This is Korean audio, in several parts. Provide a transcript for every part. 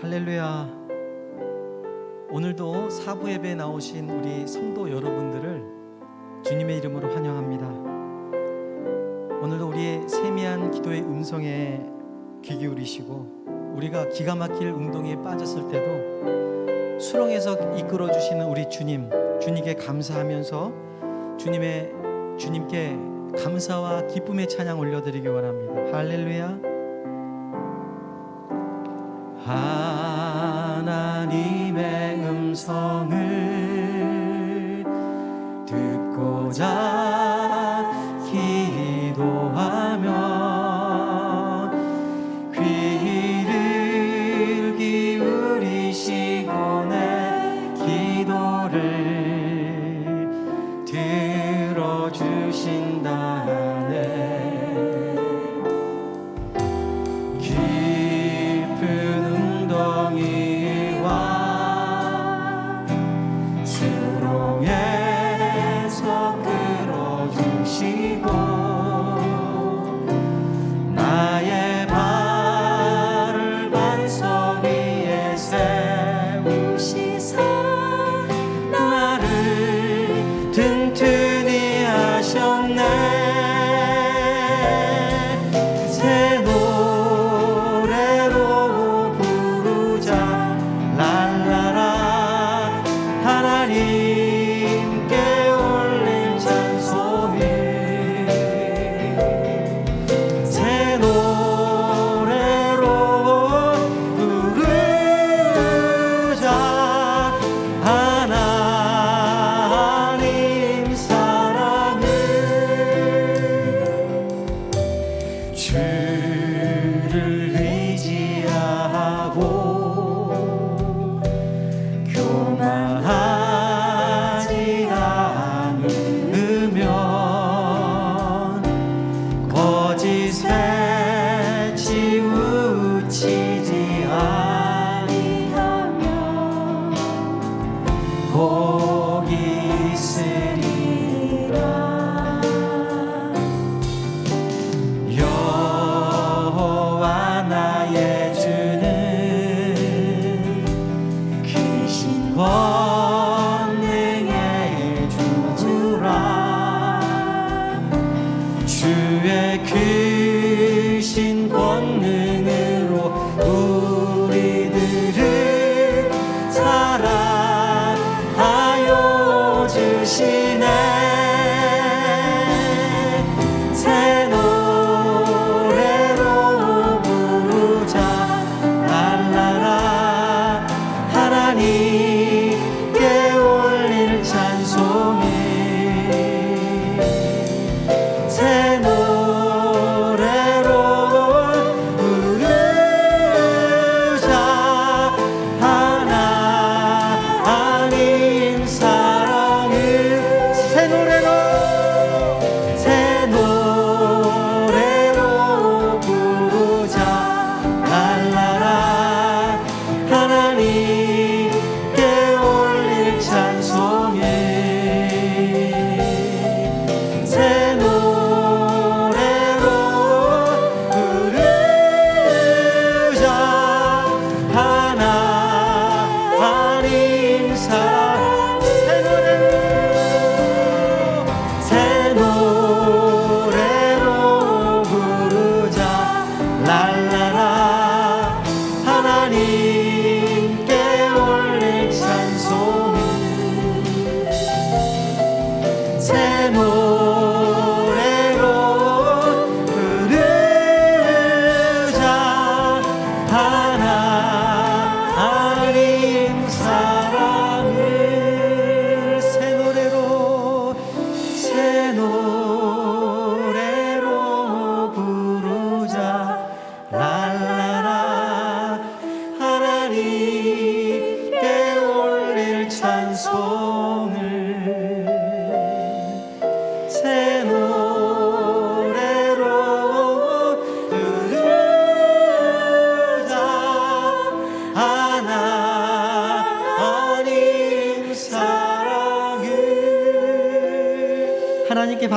할렐루야. 오늘도 사부 예배에 나오신 우리 성도 여러분들을 주님의 이름으로 환영합니다. 오늘도 우리의 세미한 기도의 음성에 귀 기울이시고 우리가 기가 막힐 운동에 빠졌을 때도 수렁에서 이끌어 주시는 우리 주님, 주님께 감사하면서 주님의 주님께 감사와 기쁨의 찬양 올려드리기 원합니다. 할렐루야. 하.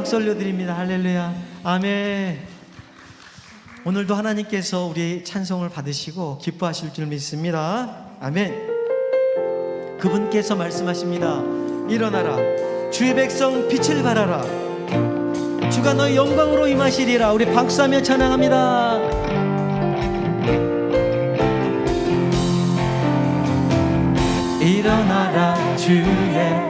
박수 올려드립니다. 할렐루야. 아멘. 오늘도 하나님께서 우리의 찬송을 받으시고 기뻐하실 줄 믿습니다. 아멘. 그분께서 말씀하십니다. 일어나라. 주의 백성 빛을 발하라. 주가 너의 영광으로 임하시리라. 우리 박수하며 찬양합니다. 일어나라 주의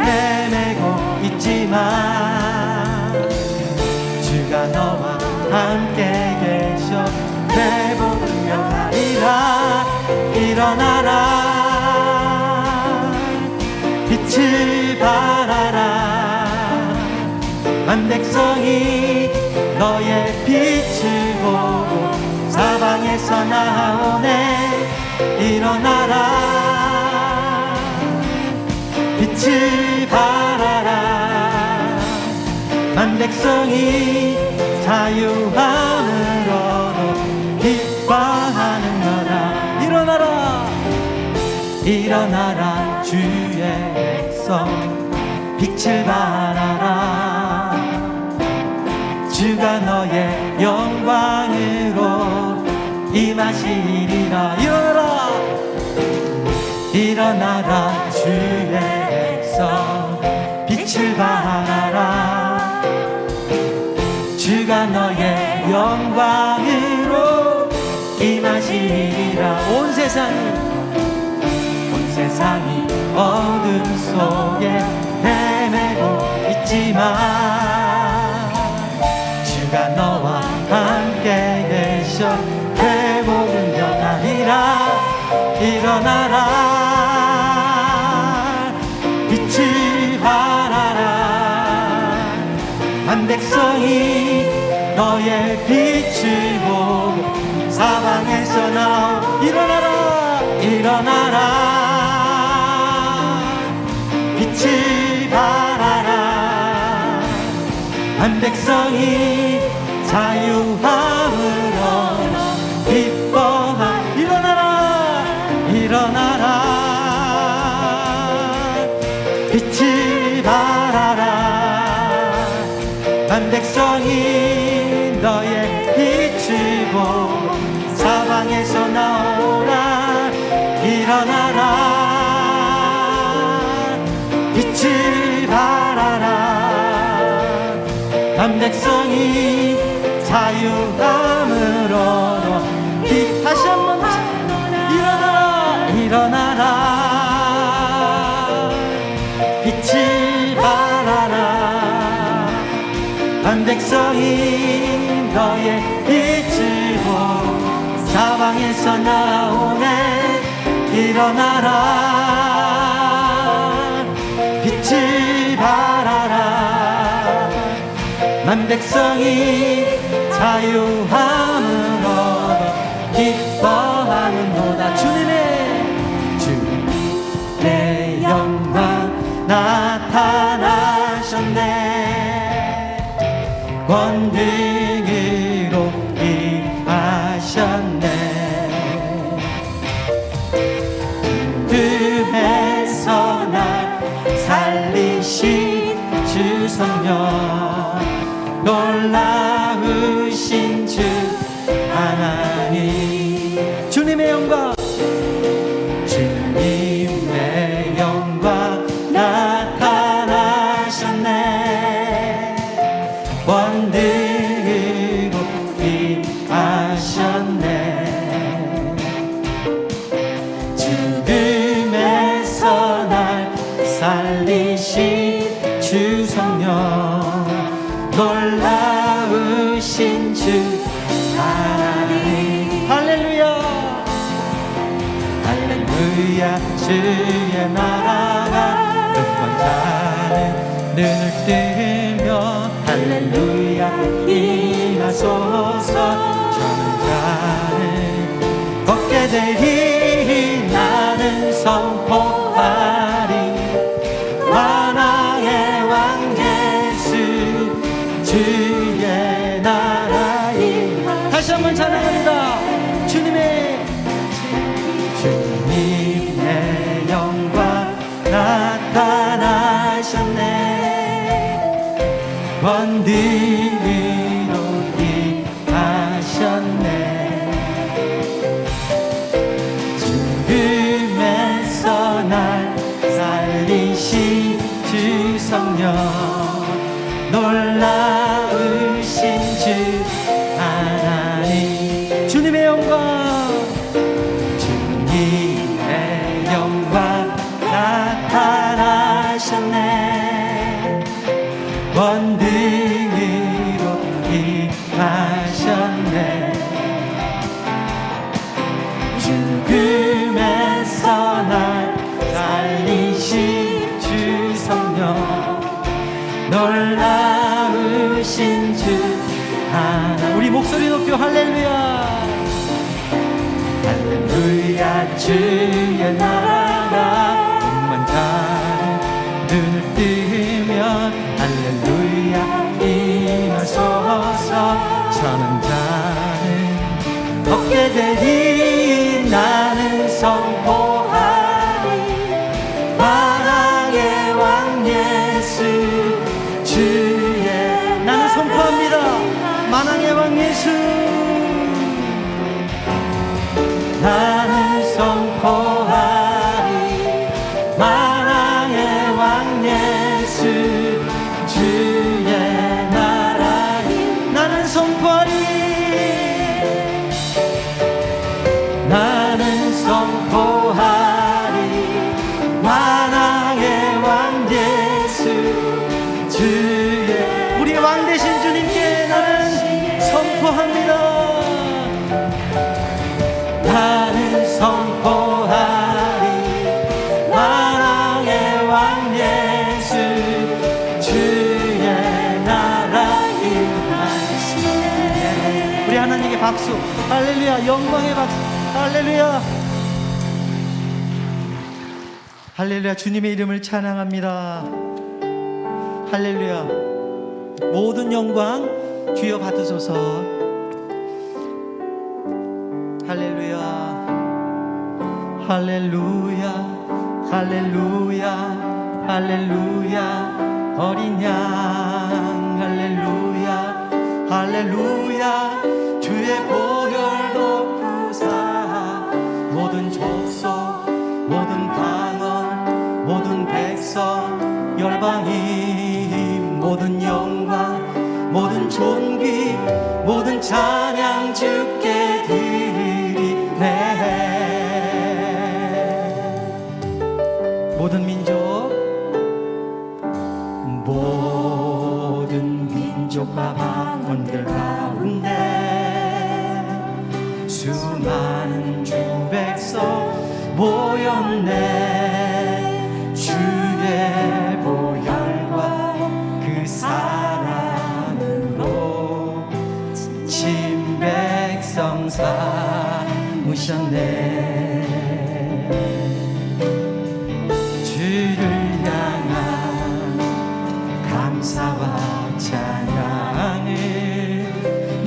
헤매고 있지만 주가 너와 함께 계셔 내복을 명하리라 일어나라. 빛을 발하라. 만 백성이 너의 빛을 보고 사방에서 나오네. 일어나라 빛을 발하라. 만 백성이 자유함으로 기뻐하는 거라. 일어나라. 일어나라 주의 백성. 빛을 발하라. 주가 너의 영광으로 임하시리라. 일어나라. 일어나라 주의 백성 빛을 발하라. 주가 너의 영광으로 임하시리라. 온 세상이 온 세상이 어둠 속에 헤매고 있지만 주가 너와 함께 계셔 회복은 변하리라. 일어나라 백성이 너의 빛을 보고 사방에서 나오 일어나라 일어나라. 빛을 발하라. 한 백성이 자유함 빛을 발하라. 한 백성이 자유함으로 이 다시 한번 일어나라 일어나라. 빛을 발하라. 한 백성이 너의 빛을 사방에서 나오네. 일어나라 만 백성이 자유함으로 기뻐하는도다. 주님의 주의 영광 나타나셨네. 권능으로 임하셨네. 뜸에서 날 살리신 주 성령 놀라우신 주 하나님. 주님의 영광 눈을 뜨며 할렐루야 저는 자는 걷게 되리 나는 선포 일 죽음에서 날 살리신 주 성령. 놀라우신 주 하나 우리 목소리 높여 할렐루야. 할렐루야 주의 나 우리의 왕 되신 주님께 나는 선포합니다. 나는 하나님께 박수. 할렐루야 영광의 박수. 할렐루야. 할렐루야 주님의 이름을 찬양합니다. 할렐루야 모든 영광 주여 받으소서. 할렐루야. 할렐루야. 할렐루야. 할렐루야. 어린 양. 할렐루야. 할렐루야. 주의 보혈 높으사. 모든 족속 모든 방언 모든 백성 열방이 모든 영광 모든 존귀 모든 찬양 주께 드리네. 모든 민족 모든 민족과 방언들 가운데 수많은 주 백성 모였네 삼으셨네. 주를 향한 감사와 찬양을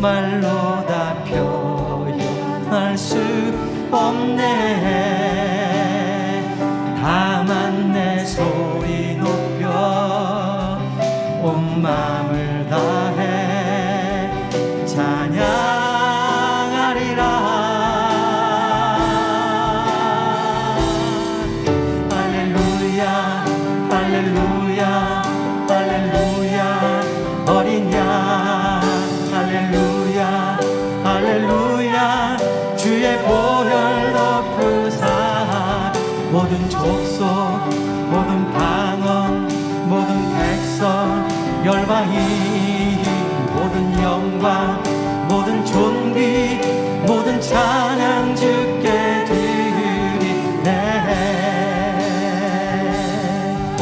말로 다 표현할 수 없네 주의 보혈 높으사 모든 족속 모든 방언 모든 백성 열방이 모든 영광 모든 존귀 모든 찬양 주께 드리네.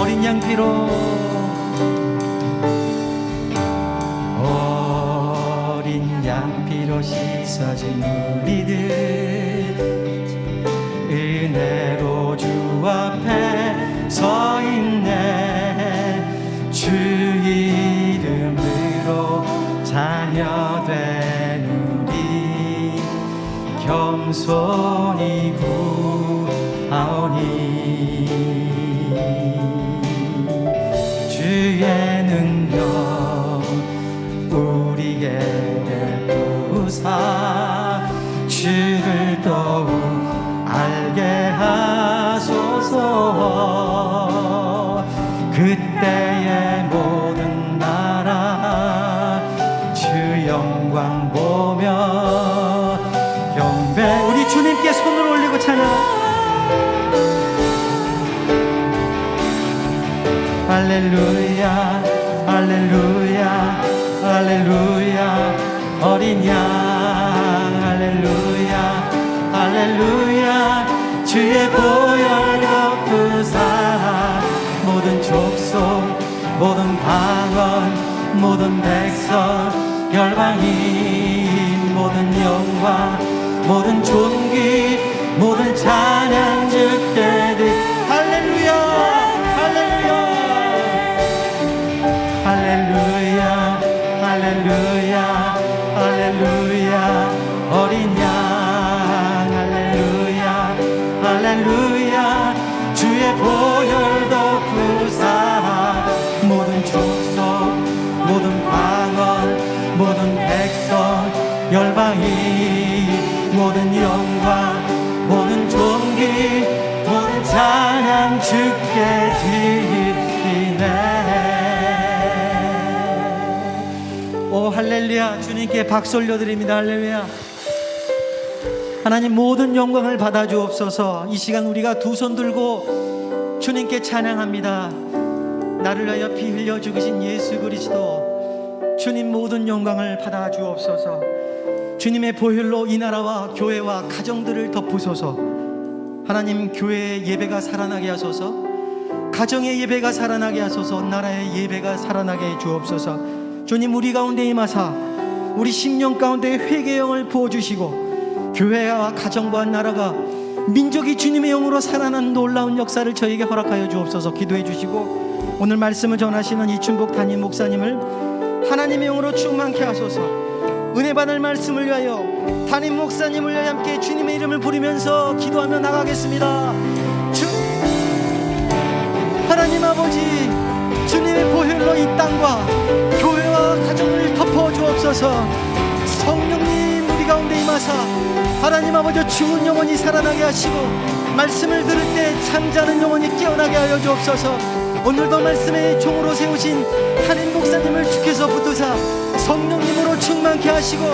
어린 양 피로 부사진 우리들. 은혜로 주 앞에 서 있네. 주 이름으로 자녀된 우리 겸손히 구 할렐루야 할렐루야 할렐루야. 어린 양 할렐루야 할렐루야. 주의 보혈 덮으사 모든 족속 모든 방언 모든 백성 열방인 모든 영광 모든 존귀 주께 드리네. 오 할렐루야. 주님께 박수 올려드립니다. 할렐루야. 하나님 모든 영광을 받아 주옵소서. 이 시간 우리가 두 손 들고 주님께 찬양합니다. 나를 위하여 피 흘려 죽으신 예수 그리스도 주님 모든 영광을 받아 주옵소서. 주님의 보혈로 이 나라와 교회와 가정들을 덮으소서 하나님 교회의 예배가 살아나게 하소서 가정의 예배가 살아나게 하소서 나라의 예배가 살아나게 해 주옵소서. 주님 우리 가운데 임하사 우리 심령 가운데 회개의 영을 부어주시고 교회와 가정과 나라가 민족이 주님의 영으로 살아나는 놀라운 역사를 저에게 허락하여 주옵소서. 기도해 주시고 오늘 말씀을 전하시는 이춘복 담임 목사님을 하나님의 영으로 충만케 하소서. 은혜 받을 말씀을 위하여 담임 목사님을 위하여 함께 주님의 이름을 부르면서 기도하며 나가겠습니다. 주 하나님 아버지 주님의 보혈로 이 땅과 교회와 가정을 덮어 주옵소서. 성령님 우리 가운데 임하사 하나님 아버지 죽은 영혼이 살아나게 하시고 말씀을 들을 때 잠자는 영혼이 깨어나게 하여 주옵소서. 오늘도 말씀의 종으로 세우신 한인 목사님을 주께서 붙드사 성령님으로 충만케 하시고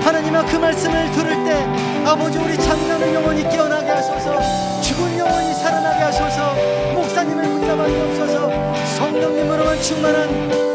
하나님아 그 말씀을 들을 때 아버지 우리 잠자는 영혼이 깨어나게 하소서. 죽은 영혼이 살아나게 하소서. 목사님을 붙잡아 주옵소서. 성령님으로만 충만한